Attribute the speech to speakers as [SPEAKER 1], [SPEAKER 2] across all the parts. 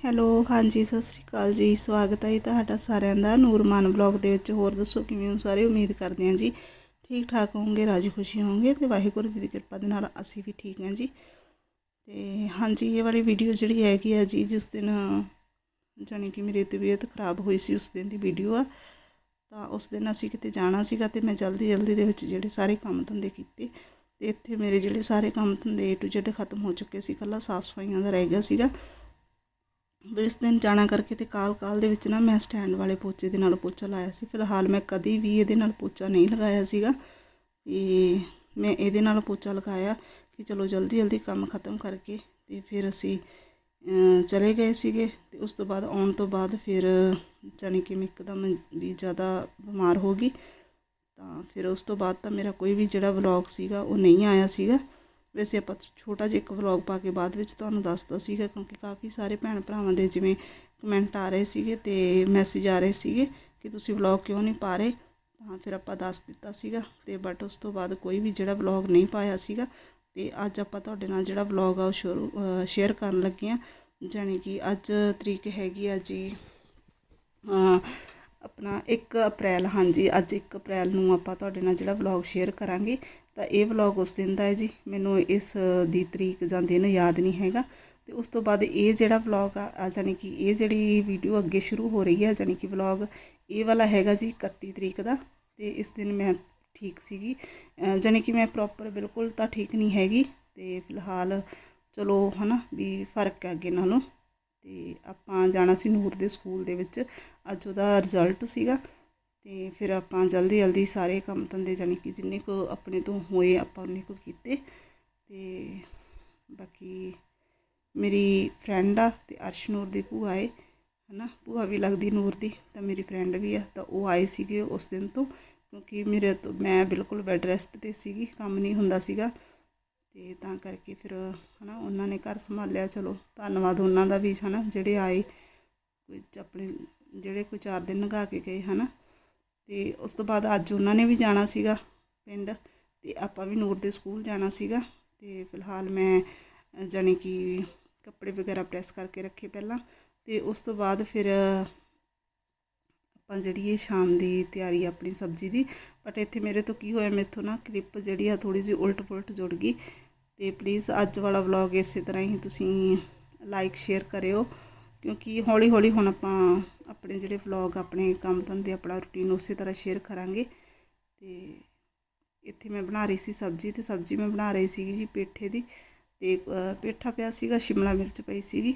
[SPEAKER 1] Hello, ਹਾਂਜੀ, ਸਤਿ ਸ਼੍ਰੀ ਅਕਾਲ ਜੀ। ਸਵਾਗਤ ਹੈ ਜੀ ਤੁਹਾਡਾ ਸਾਰਿਆਂ ਦਾ ਨੂਰਮਾਨ ਬਲੌਗ ਦੇ ਵਿੱਚ। ਹੋਰ ਦੱਸੋ, ਕਿਵੇਂ ਹੋ ਸਾਰੇ? ਉਮੀਦ ਕਰਦੇ ਹਾਂ ਜੀ ਠੀਕ ਠਾਕ ਹੋਵੋਗੇ, ਰਾਜੀ ਖੁਸ਼ੀ ਹੋਵੋਗੇ ਤੇ ਵਾਹਿਗੁਰੂ ਜੀ ਦੀ ਕਿਰਪਾ ਦੇ ਨਾਲ ਅਸੀਂ ਵੀ ਠੀਕ ਹਾਂ ਜੀ। ਤੇ ਹਾਂਜੀ, ਇਹ ਵਾਲੀ ਵੀਡੀਓ ਜਿਹੜੀ ਹੈਗੀ ਆ ਜੀ, ਜਿਸ ਦਿਨ, ਜਾਣੀ ਕਿ ਮੇਰੀ ਤਬੀਅਤ ਖਰਾਬ ਹੋਈ ਸੀ ਉਸ ਦਿਨ ਦੀ ਵੀਡੀਓ ਆ, ਤਾਂ ਉਸ ਦਿਨ ਅਸੀਂ ਕਿਤੇ ਜਾਣਾ ਸੀਗਾ ਤੇ ਮੈਂ ਜਲਦੀ ਜਲਦੀ ਦੇ ਵਿੱਚ ਜਿਹੜੇ ਸਾਰੇ ਕੰਮ ਧੰਦੇ ਕੀਤੇ ਤੇ ਇੱਥੇ ਮੇਰੇ ਜਿਹੜੇ ਸਾਰੇ ਕੰਮ ਧੰਦੇ ਏ ਟੂ ਜ਼ੈਡ ਖਤਮ ਹੋ ਚੁੱਕੇ ਸੀ ਕੱਲਾ ਸਾਫ਼ ਸਫਾਈਆਂ ਦਾ ਰਹਿ ਗਿਆ ਸੀਗਾ। ਇਸ ਦਿਨ ਜਾਣਾ ਕਰਕੇ ਤੇ ਕਾਲ ਕਾਲ ਦੇ ਵਿੱਚ ਨਾ ਮੈਂ ਸਟੈਂਡ ਵਾਲੇ ਪੋਚੇ ਦੇ ਨਾਲ ਪੋਚਾ ਲਾਇਆ ਸੀ। ਫਿਲਹਾਲ ਮੈਂ ਕਦੀ ਵੀ ਇਹਦੇ ਨਾਲ ਪੋਚਾ ਨਹੀਂ ਲਗਾਇਆ ਸੀਗਾ। ਤੇ ਮੈਂ ਇਹਦੇ ਨਾਲ ਪੋਚਾ ਲਗਾਇਆ ਕਿ ਚਲੋ ਜਲਦੀ ਜਲਦੀ ਕੰਮ ਖਤਮ ਕਰਕੇ ਤੇ ਫਿਰ ਅਸੀਂ ਚਲੇ ਗਏ ਸੀਗੇ ਤੇ ਉਸ ਤੋਂ ਬਾਅਦ ਆਉਣ ਤੋਂ ਬਾਅਦ ਫਿਰ, ਜਾਣੀ ਕਿ ਮੈਂ ਇੱਕਦਮ ਵੀ ਜ਼ਿਆਦਾ ਬਿਮਾਰ ਹੋ ਗਈ। ਤਾਂ ਫਿਰ ਉਸ ਤੋਂ ਬਾਅਦ ਤਾਂ ਮੇਰਾ ਕੋਈ ਵੀ ਜਿਹੜਾ ਵਲੌਗ ਸੀਗਾ ਉਹ ਨਹੀਂ ਆਇਆ ਸੀਗਾ। ਵੈਸੇ ਆਪਾਂ ਛੋਟਾ ਜਿਹਾ ਇੱਕ ਵਲੌਗ ਪਾ ਕੇ ਬਾਅਦ ਵਿੱਚ ਤੁਹਾਨੂੰ ਦੱਸਦਾ ਸੀਗਾ ਕਿਉਂਕਿ ਕਾਫੀ ਸਾਰੇ ਭੈਣ ਭਰਾਵਾਂ ਦੇ ਜਿਵੇਂ ਕਮੈਂਟ ਆ ਰਹੇ ਸੀਗੇ ਤੇ ਮੈਸੇਜ ਆ ਰਹੇ ਸੀਗੇ ਕਿ ਤੁਸੀਂ ਵਲੌਗ ਕਿਉਂ ਨਹੀਂ ਪਾ ਰਹੇ? ਤਾਂ ਫਿਰ ਆਪਾਂ ਦੱਸ ਦਿੱਤਾ ਸੀਗਾ ਤੇ ਬਟ ਉਸ ਤੋਂ ਬਾਅਦ ਕੋਈ ਵੀ ਜਿਹੜਾ ਵਲੌਗ ਨਹੀਂ ਪਾਇਆ ਸੀਗਾ ਤੇ ਅੱਜ ਆਪਾਂ ਤੁਹਾਡੇ ਨਾਲ ਜਿਹੜਾ ਵਲੌਗ ਆ ਉਹ ਸ਼ੁਰੂ ਸ਼ੇਅਰ ਕਰਨ ਲੱਗੇ ਆ ਜਾਣੀ ਕਿ ਅੱਜ ਤਰੀਕ ਹੈਗੀ ਆ ਜੀ ਆਪਣਾ 1 ਅਪ੍ਰੈਲ, ਹਾਂਜੀ, ਅੱਜ 1 ਅਪ੍ਰੈਲ ਨੂੰ ਆਪਾਂ ਤੁਹਾਡੇ ਨਾਲ ਜਿਹੜਾ ਵਲੌਗ ਸ਼ੇਅਰ ਕਰਾਂਗੇ। ਤਾਂ ਇਹ ਵਲੌਗ ਉਸ ਦਿਨ ਦਾ ਹੈ ਜੀ। ਮੈਨੂੰ ਇਸ ਦੀ ਤਰੀਕ ਜਾਂ ਦਿਨ ਯਾਦ ਨਹੀਂ ਹੈਗਾ। ਤੇ ਉਸ ਤੋਂ ਬਾਅਦ ਇਹ ਜਿਹੜਾ ਵਲੌਗ ਆ ਆ ਜਾਣੀ ਕਿ ਇਹ ਜਿਹੜੀ ਵੀਡੀਓ ਅੱਗੇ ਸ਼ੁਰੂ ਹੋ ਰਹੀ ਹੈ ਜਾਣੀ ਕਿ ਵਲੌਗ ਇਹ ਵਾਲਾ ਹੈਗਾ ਜੀ 31 ਤਰੀਕ ਦਾ। ਤੇ ਇਸ ਦਿਨ ਮੈਂ ਠੀਕ ਸੀਗੀ। ਅ, ਜਾਣੀ ਕਿ ਮੈਂ ਪ੍ਰੋਪਰ ਬਿਲਕੁਲ ਤਾਂ ਠੀਕ ਨਹੀਂ ਹੈਗੀ। ਤੇ ਫਿਲਹਾਲ ਚਲੋ ਹਨਾ ਵੀ ਫ਼ਰਕ ਹੈ ਅੱਗੇ ਨਾਲੋਂ। ਤੇ ਆਪਾਂ ਜਾਣਾ ਸੀ ਨੂਰ ਦੇ ਸਕੂਲ ਦੇ ਵਿੱਚ। ਅੱਜ ਉਹਦਾ ਰਿਜ਼ਲਟ ਸੀਗਾ। ਤੇ ਫਿਰ ਆਪਾਂ ਜਲਦੀ ਜਲਦੀ ਸਾਰੇ ਕੰਮ ਧੰਦੇ ਜਾਣੀ ਕਿ ਜਿੰਨੇ ਕੁ ਆਪਣੇ ਤੋਂ ਹੋਏ ਆਪਾਂ ਉਹਨੇ ਕੁ ਕੀਤੇ ਤੇ ਬਾਕੀ ਮੇਰੀ ਫਰੈਂਡ ਆ ਤੇ ਅਰਸ਼ ਨੂਰ ਦੀ ਭੂਆ ਏ, ਹਨਾ? ਭੂਆ ਵੀ ਲੱਗਦੀ ਨੂਰ ਦੀ, ਤਾਂ ਮੇਰੀ ਫਰੈਂਡ ਵੀ ਆ, ਤਾਂ ਉਹ ਆਏ ਸੀਗੇ ਉਸ ਦਿਨ ਤੋਂ, ਕਿਉਂਕਿ ਮੇਰੇ ਤੋਂ ਮੈਂ ਬਿਲਕੁਲ ਬੈੱਡ ਰੈਸਟ ਤੇ ਸੀਗੀ, ਕੰਮ ਨਹੀਂ ਹੁੰਦਾ ਸੀਗਾ। ਤੇ ਤਾਂ ਕਰਕੇ ਫਿਰ, ਹਨਾ, ਉਹਨਾਂ ਨੇ ਘਰ ਸੰਭਾਲਿਆ, ਚਲੋ, ਧੰਨਵਾਦ ਉਹਨਾਂ ਦਾ ਵੀ, ਹਨਾ, ਜਿਹੜੇ ਆਏ, ਕੋਈ ਆਪਣੇ, ਜਿਹੜੇ ਕੋਈ ਚਾਰ ਦਿਨ ਲਗਾ ਕੇ ਗਏ, ਹਨਾ? ਤੇ ਉਸ ਤੋਂ ਬਾਅਦ ਅੱਜ ਉਹਨਾਂ ਨੇ ਵੀ ਜਾਣਾ ਸੀਗਾ ਪਿੰਡ ਤੇ ਆਪਾਂ ਵੀ ਨੂਰ ਦੇ ਸਕੂਲ ਜਾਣਾ ਸੀਗਾ ਤੇ ਫਿਲਹਾਲ ਮੈਂ ਅ, ਜਾਣੀ ਕਿ ਕੱਪੜੇ ਵਗੈਰਾ ਪ੍ਰੈਸ ਕਰਕੇ ਰੱਖੇ ਪਹਿਲਾਂ ਤੇ ਉਸ ਤੋਂ ਬਾਅਦ ਫਿਰ ਆਪਾਂ ਜਿਹੜੀ ਇਹ ਸ਼ਾਮ ਦੀ ਤਿਆਰੀ ਆਪਣੀ ਸਬਜ਼ੀ ਦੀ ਬਟ ਇੱਥੇ ਮੇਰੇ ਤੋਂ ਕੀ ਹੋਇਆ ਮੇਥੋਂ ਨਾ ਕਲਿੱਪ ਜਿਹੜੀ ਆ ਥੋੜੀ ਜਿਹੀ ਉਲਟ ਪੁਲਟ ਜੁੜ ਗਈ ਤੇ ਪਲੀਜ਼ ਅੱਜ ਵਾਲਾ ਵਲੌਗ ਇਸੇ ਤਰ੍ਹਾਂ ਹੀ ਤੁਸੀਂ ਲਾਈਕ ਸ਼ੇਅਰ ਕਰਿਓ ਕਿਉਂਕਿ ਹੌਲੀ ਹੌਲੀ ਹੁਣ ਆਪਾਂ ਆਪਣੇ ਜਿਹੜੇ ਵਲੌਗ ਆਪਣੇ ਕੰਮ ਧੰਦੇ, ਆਪਣਾ ਰੁਟੀਨ ਉਸੇ ਤਰ੍ਹਾਂ ਸ਼ੇਅਰ ਕਰਾਂਗੇ। ਤੇ ਇੱਥੇ ਮੈਂ ਬਣਾ ਰਹੀ ਸੀ ਸਬਜ਼ੀ ਤੇ ਸਬਜ਼ੀ ਮੈਂ ਬਣਾ ਰਹੀ ਸੀਗੀ ਜੀ ਪੇਠੇ ਦੀ। ਤੇ ਪੇਠਾ ਪਿਆ ਸੀਗਾ, ਸ਼ਿਮਲਾ ਮਿਰਚ ਪਈ ਸੀਗੀ।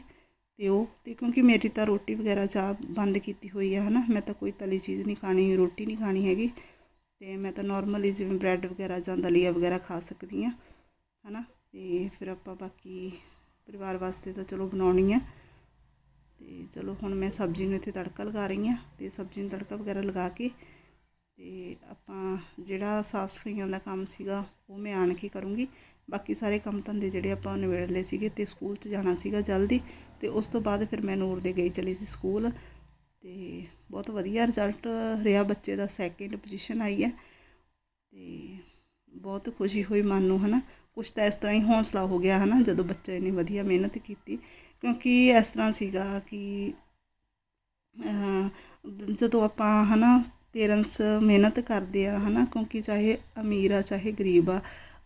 [SPEAKER 1] ਤੇ ਉਹ, ਤੇ ਕਿਉਂਕਿ ਮੇਰੀ ਤਾਂ ਰੋਟੀ ਵਗੈਰਾ ਚਾਹ ਬੰਦ ਕੀਤੀ ਹੋਈ ਆ, ਹਨਾ। ਮੈਂ ਤਾਂ ਕੋਈ ਤਲੀ ਚੀਜ਼ ਨਹੀਂ ਖਾਣੀ, ਰੋਟੀ ਨਹੀਂ ਖਾਣੀ ਹੈਗੀ। ਤੇ ਮੈਂ ਤਾਂ ਨਾਰਮਲੀ ਜਿਵੇਂ ਬ੍ਰੈਡ ਵਗੈਰਾ ਜਾਂ ਦਲੀਆ ਵਗੈਰਾ ਖਾ ਸਕਦੀ ਆ, ਹਨਾ। ਤੇ ਫਿਰ ਆਪਾਂ ਬਾਕੀ ਪਰਿਵਾਰ ਵਾਸਤੇ ਤਾਂ ਚਲੋ ਬਣਾਉਣੀ ਆ। ਤੇ ਚਲੋ ਹੁਣ ਮੈਂ ਸਬਜ਼ੀ ਨੂੰ ਇੱਥੇ ਤੜਕਾ ਲਗਾ ਰਹੀ ਹਾਂ ਤੇ ਸਬਜ਼ੀ ਨੂੰ ਤੜਕਾ ਵਗੈਰਾ ਲਗਾ ਕੇ ਤੇ ਆਪਾਂ ਜਿਹੜਾ ਸਾਫ਼ ਸਫਾਈਆਂ ਦਾ ਕੰਮ ਸੀਗਾ ਉਹ ਮੈਂ ਆਣ ਕੇ ਕਰੂੰਗੀ। ਬਾਕੀ ਸਾਰੇ ਕੰਮ ਧੰਦੇ ਜਿਹੜੇ ਆਪਾਂ ਨਿਬੇੜ ਲਏ ਸੀਗੇ ਤੇ ਸਕੂਲ 'ਚ ਜਾਣਾ ਸੀਗਾ ਜਲਦੀ ਤੇ ਉਸ ਤੋਂ ਬਾਅਦ ਫਿਰ ਮੈਂ ਨੂਰ ਦੇ ਗਈ ਚਲੀ ਸੀ ਸਕੂਲ ਤੇ ਬਹੁਤ ਵਧੀਆ ਰਿਜ਼ਲਟ ਰਿਹਾ ਬੱਚੇ ਦਾ ਸੈਕਿੰਡ ਪੋਜੀਸ਼ਨ ਆਈ ਹੈ ਤੇ ਬਹੁਤ ਖੁਸ਼ੀ ਹੋਈ ਮਨ ਨੂੰ ਹਨਾ। ਕੁਛ ਤਾਂ ਇਸ ਤਰ੍ਹਾਂ ਹੀ ਹੌਸਲਾ ਹੋ ਗਿਆ ਹਨਾ ਜਦੋਂ ਬੱਚੇ ਨੇ ਵਧੀਆ ਮਿਹਨਤ ਕੀਤੀ ਕਿਉਂਕਿ ਇਸ ਤਰ੍ਹਾਂ ਸੀਗਾ ਕਿ ਜਦੋਂ ਆਪਾਂ ਹੈ ਨਾ ਪੇਰੈਂਟਸ ਮਿਹਨਤ ਕਰਦੇ ਆ ਨਾ ਕਿਉਂਕਿ ਚਾਹੇ ਅਮੀਰ ਆ, ਚਾਹੇ ਗਰੀਬ ਆ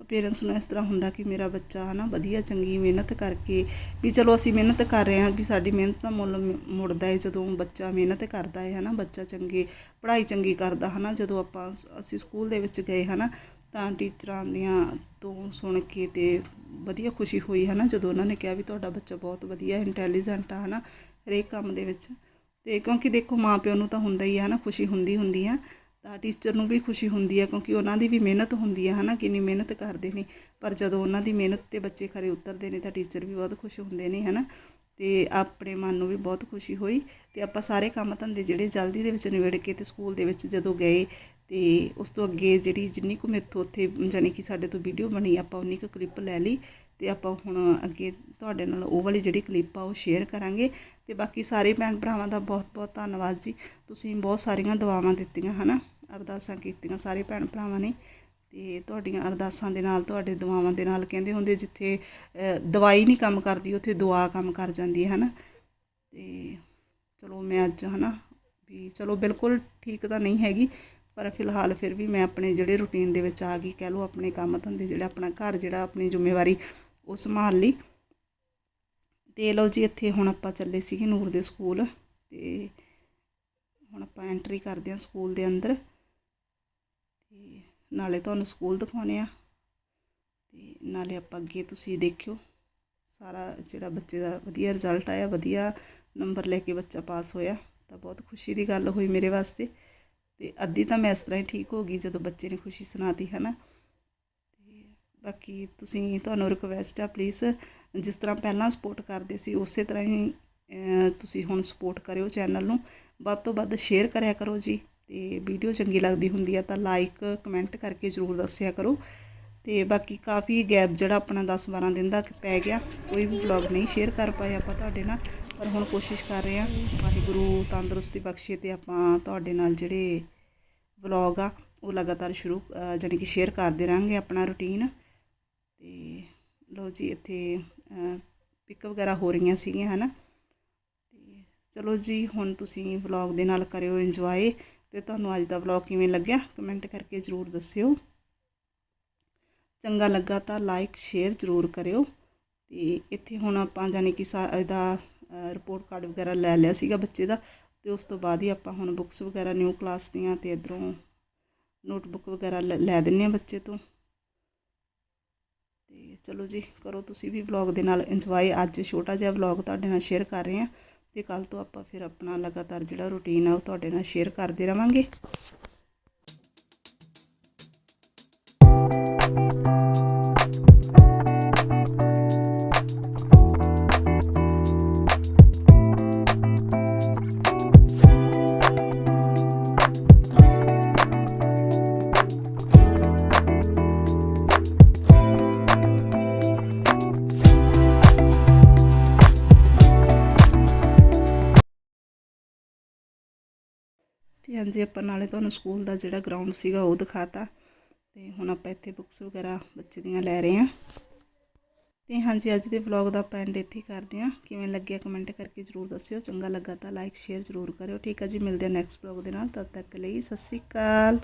[SPEAKER 1] ਪੇਰੈਂਟਸ ਨੂੰ ਇਸ ਤਰ੍ਹਾਂ ਹੁੰਦਾ ਕਿ ਮੇਰਾ ਬੱਚਾ ਹਨਾ ਵਧੀਆ, ਚੰਗੀ ਮਿਹਨਤ ਕਰਕੇ ਵੀ ਚਲੋ ਅਸੀਂ ਮਿਹਨਤ ਕਰ ਰਹੇ ਹਾਂ ਵੀ ਸਾਡੀ ਮਿਹਨਤ ਦਾ ਮੁੱਲ ਮੁੜਦਾ ਹੈ ਜਦੋਂ ਬੱਚਾ ਮਿਹਨਤ ਕਰਦਾ ਹੈ ਹਨਾ, ਬੱਚਾ ਚੰਗੇ, ਪੜ੍ਹਾਈ ਚੰਗੀ ਕਰਦਾ ਹਨਾ, ਜਦੋਂ ਆਪਾਂ ਅਸੀਂ ਸਕੂਲ ਦੇ ਵਿੱਚ ਗਏ ਹਨਾ ਤਾਂ ਟੀਚਰਾਂ ਦੀਆਂ ਤੋਂ ਸੁਣ ਕੇ ਤੇ ਵਧੀਆ ਖੁਸ਼ੀ ਹੋਈ ਹੈ ਨਾ ਜਦੋਂ ਉਹਨਾਂ ਨੇ ਕਿਹਾ ਵੀ ਤੁਹਾਡਾ ਬੱਚਾ ਬਹੁਤ ਵਧੀਆ ਇੰਟੈਲੀਜੈਂਟ ਆ ਹੈ ਨਾ ਹਰੇਕ ਕੰਮ ਦੇ ਵਿੱਚ। ਤੇ ਕਿਉਂਕਿ ਦੇਖੋ ਮਾਂ ਪਿਓ ਨੂੰ ਤਾਂ ਹੁੰਦਾ ਹੀ ਆ ਨਾ ਖੁਸ਼ੀ ਹੁੰਦੀ ਹੁੰਦੀ ਆ। ਤਾਂ ਟੀਚਰ ਨੂੰ ਵੀ ਖੁਸ਼ੀ ਹੁੰਦੀ ਹੈ ਕਿਉਂਕਿ ਉਹਨਾਂ ਦੀ ਵੀ ਮਿਹਨਤ ਹੁੰਦੀ ਆ ਹਨਾ ਕਿੰਨੀ ਮਿਹਨਤ ਕਰਦੇ ਨੇ। ਪਰ ਜਦੋਂ ਉਹਨਾਂ ਦੀ ਮਿਹਨਤ ਤੇ ਬੱਚੇ ਖਰੇ ਉਤਰਦੇ ਨੇ, ਤਾਂ ਟੀਚਰ ਵੀ ਬਹੁਤ ਖੁਸ਼ ਹੁੰਦੇ ਨੇ ਹਨਾ। ਤੇ ਆਪਣੇ ਮਨ ਨੂੰ ਵੀ ਬਹੁਤ ਖੁਸ਼ੀ ਹੋਈ। ਤੇ ਆਪਾਂ ਸਾਰੇ ਕੰਮ ਧੰਦੇ ਜਿਹੜੇ ਜਲਦੀ ਦੇ ਵਿੱਚ ਨਿਬੇੜ ਕੇ ਤੇ ਸਕੂਲ ਦੇ ਵਿੱਚ ਜਦੋਂ ਗਏ ਤੇ ਉਸ ਤੋਂ ਅੱਗੇ ਜਿਹੜੀ ਜਿੰਨੀ ਕੁ ਮੇਰੇ ਤੋਂ ਉੱਥੇ, ਜਾਣੀ ਕਿ ਸਾਡੇ ਤੋਂ ਵੀਡੀਓ ਬਣੀ, ਆਪਾਂ ਉਨੀ ਕੁ ਕਲਿੱਪ ਲੈ ਲਈ ਤੇ ਆਪਾਂ ਹੁਣ ਅੱਗੇ ਤੁਹਾਡੇ ਨਾਲ ਉਹ ਵਾਲੀ ਜਿਹੜੀ ਕਲਿੱਪ ਆ ਉਹ ਸ਼ੇਅਰ ਕਰਾਂਗੇ। ਤੇ ਬਾਕੀ ਸਾਰੇ ਭੈਣ ਭਰਾਵਾਂ ਦਾ ਬਹੁਤ ਬਹੁਤ ਧੰਨਵਾਦ ਜੀ। ਤੁਸੀਂ ਬਹੁਤ ਸਾਰੀਆਂ ਦੁਆਵਾਂ ਦਿੱਤੀਆਂ, ਹਨਾ? ਅਰਦਾਸਾਂ ਕੀਤੀਆਂ ਸਾਰੇ ਭੈਣ ਭਰਾਵਾਂ ਨੇ। ਤੇ ਤੁਹਾਡੀਆਂ ਅਰਦਾਸਾਂ ਦੇ ਨਾਲ, ਤੁਹਾਡੇ ਦੁਆਵਾਂ ਦੇ ਨਾਲ ਕਹਿੰਦੇ ਹੁੰਦੇ ਜਿੱਥੇ ਦਵਾਈ ਨਹੀਂ ਕੰਮ ਕਰਦੀ, ਉੱਥੇ ਦੁਆ ਕੰਮ ਕਰ ਜਾਂਦੀ ਹੈ, ਹਨਾ? ਤੇ ਚਲੋ ਮੈਂ ਅੱਜ, ਹਨਾ, ਵੀ ਚਲੋ ਬਿਲਕੁਲ ਠੀਕ ਤਾਂ ਨਹੀਂ ਹੈਗੀ ਪਰ ਫਿਲਹਾਲ ਫਿਰ ਵੀ ਮੈਂ ਆਪਣੇ ਜਿਹੜੇ ਰੂਟੀਨ ਦੇ ਵਿੱਚ ਆ ਗਈ, ਕਹਿ ਲਓ ਆਪਣੇ ਕੰਮ ਧੰਦੇ ਜਿਹੜਾ, ਆਪਣਾ ਘਰ ਜਿਹੜਾ, ਆਪਣੀ ਜ਼ਿੰਮੇਵਾਰੀ ਉਹ ਸੰਭਾਲ ਲਈ। ਤੇ ਲਓ ਜੀ, ਇੱਥੇ ਹੁਣ ਆਪਾਂ ਚੱਲੇ ਸੀਗੇ ਨੂਰ ਦੇ ਸਕੂਲ ਤੇ ਹੁਣ ਆਪਾਂ ਐਂਟਰੀ ਕਰਦੇ ਹਾਂ ਸਕੂਲ ਦੇ ਅੰਦਰ। ਤੇ ਨਾਲੇ ਤੁਹਾਨੂੰ ਸਕੂਲ ਦਿਖਾਉਣੇ ਆ। ਤੇ ਨਾਲੇ ਆਪਾਂ ਅੱਗੇ ਤੁਸੀਂ ਦੇਖਿਓ, ਸਾਰਾ ਜਿਹੜਾ ਬੱਚੇ ਦਾ ਵਧੀਆ ਰਿਜ਼ਲਟ ਆਇਆ, ਵਧੀਆ ਨੰਬਰ ਲੈ ਕੇ ਬੱਚਾ ਪਾਸ ਹੋਇਆ, ਤਾਂ ਬਹੁਤ ਖੁਸ਼ੀ ਦੀ ਗੱਲ ਹੋਈ ਮੇਰੇ ਵਾਸਤੇ। ਤੇ ਅੱਧੀ ਤਾਂ ਮੈਂ ਇਸ ਤਰ੍ਹਾਂ ਹੀ ਠੀਕ ਹੋ ਗਈ ਜਦੋਂ ਬੱਚੇ ਨੇ ਖੁਸ਼ੀ ਸੁਣਾਤੀ ਹੈ ਨਾ ਤੇ ਬਾਕੀ ਤੁਸੀਂ ਤੁਹਾਨੂੰ ਰਿਕਵੈਸਟ ਆ ਪਲੀਜ਼ ਜਿਸ ਤਰ੍ਹਾਂ ਪਹਿਲਾਂ ਸਪੋਰਟ ਕਰਦੇ ਸੀ, ਉਸੇ ਤਰ੍ਹਾਂ ਹੀ ਤੁਸੀਂ ਹੁਣ ਸਪੋਰਟ ਕਰਿਓ ਚੈਨਲ ਨੂੰ। ਵੱਧ ਤੋਂ ਵੱਧ ਸ਼ੇਅਰ ਕਰਿਆ ਕਰੋ ਜੀ, ਤੇ ਵੀਡੀਓ ਚੰਗੀ ਲੱਗਦੀ ਹੁੰਦੀ ਆ ਤਾਂ ਲਾਈਕ ਕਮੈਂਟ ਕਰਕੇ ਜ਼ਰੂਰ ਦੱਸਿਆ ਕਰੋ। ਤੇ ਬਾਕੀ ਕਾਫੀ ਗੈਪ ਜਿਹੜਾ ਆਪਣਾ 10-12 ਦਿਨ ਦਾ ਪੈ ਗਿਆ, ਕੋਈ ਵੀ ਵਲੌਗ ਨਹੀਂ ਸ਼ੇਅਰ ਕਰ ਪਾਏ ਆਪਾਂ ਤੁਹਾਡੇ ਨਾਲ। ਪਰ ਹੁਣ ਕੋਸ਼ਿਸ਼ ਕਰ ਰਹੇ ਹਾਂ ਵਾਹਿਗੁਰੂ ਤੰਦਰੁਸਤੀ ਬਖਸ਼ੇ ਤੇ ਆਪਾਂ ਤੁਹਾਡੇ ਨਾਲ ਜਿਹੜੇ ਵਲੌਗ ਆ ਉਹ ਲਗਾਤਾਰ ਸ਼ੁਰੂ ਅ, ਜਾਣੀ ਕਿ ਸ਼ੇਅਰ ਕਰਦੇ ਰਹਾਂਗੇ ਆਪਣਾ ਰੁਟੀਨ ਤੇ ਲਓ ਜੀ ਇੱਥੇ ਪਿਕ ਵਗੈਰਾ ਹੋ ਰਹੀਆਂ ਸੀਗੀਆਂ ਹਨਾ? ਤੇ ਚਲੋ ਜੀ ਹੁਣ ਤੁਸੀਂ ਵਲੌਗ ਦੇ ਨਾਲ ਕਰਿਓ ਇੰਜੋਏ ਤੇ ਤੁਹਾਨੂੰ ਅੱਜ ਦਾ ਵਲੌਗ ਕਿਵੇਂ ਲੱਗਿਆ ਕਮੈਂਟ ਕਰਕੇ ਜ਼ਰੂਰ ਦੱਸਿਓ। ਚੰਗਾ ਲੱਗਾ ਤਾਂ ਲਾਈਕ ਸ਼ੇਅਰ ਜ਼ਰੂਰ ਕਰਿਓ। ਤੇ ਇੱਥੇ ਹੁਣ ਆਪਾਂ ਜਾਣੀ ਕਿ ਸਾ ਇਹਦਾ ਰਿਪੋਰਟ ਕਾਰਡ ਵਗੈਰਾ ਲੈ ਲਿਆ ਸੀਗਾ ਬੱਚੇ ਦਾ ਤੇ ਉਸ ਤੋਂ ਬਾਅਦ ਹੀ ਆਪਾਂ ਹੁਣ ਬੁੱਕਸ ਵਗੈਰਾ ਨਿਊ ਕਲਾਸ ਦੀਆਂ ਤੇ ਇਧਰੋਂ ਨੋਟਬੁੱਕ ਵਗੈਰਾ ਲੈ ਲੈ ਦਿੰਨੇ ਆ ਬੱਚੇ ਤੋਂ। ਤੇ ਚਲੋ ਜੀ, ਕਰੋ ਤੁਸੀਂ ਵੀ ਵਲੌਗ ਦੇ ਨਾਲ ਇੰਜੋਏ ਅੱਜ ਛੋਟਾ ਜਿਹਾ ਵਲੌਗ ਤੁਹਾਡੇ ਨਾਲ ਸ਼ੇਅਰ ਕਰ ਰਹੇ ਹਾਂ ਤੇ ਕੱਲ ਤੋਂ ਆਪਾਂ ਫਿਰ ਆਪਣਾ ਲਗਾਤਾਰ ਜਿਹੜਾ ਰੁਟੀਨ ਆ ਉਹ ਤੁਹਾਡੇ ਨਾਲ ਸ਼ੇਅਰ ਕਰਦੇ ਰਵਾਂਗੇ। ਹਾਂਜੀ, ਆਪਾਂ ਨਾਲੇ ਤੁਹਾਨੂੰ ਸਕੂਲ ਦਾ ਜਿਹੜਾ ਗਰਾਊਂਡ ਸੀਗਾ ਉਹ ਦਿਖਾਤਾ। ਤੇ ਹੁਣ ਆਪਾਂ ਇੱਥੇ ਬੁੱਕਸ ਵਗੈਰਾ ਬੱਚੇ ਦੀਆਂ ਲੈ ਰਹੇ ਹਾਂ। ਤੇ ਹਾਂਜੀ, ਅੱਜ ਦੇ ਵਲੌਗ ਦਾ ਆਪਾਂ ਐਂਡ ਇੱਥੇ ਹੀ ਕਰਦੇ ਹਾਂ। ਕਿਵੇਂ ਲੱਗਿਆ ਕਮੈਂਟ ਕਰਕੇ ਜ਼ਰੂਰ ਦੱਸਿਓ। ਚੰਗਾ ਲੱਗਾ ਤਾਂ ਲਾਈਕ ਸ਼ੇਅਰ ਜ਼ਰੂਰ ਕਰਿਓ। ਠੀਕ ਹੈ ਜੀ, ਮਿਲਦੇ ਹਾਂ ਨੈਕਸਟ ਵਲੌਗ ਦੇ ਨਾਲ। ਤਦ ਤੱਕ ਲਈ ਸਤਿ ਸ਼੍ਰੀ ਅਕਾਲ।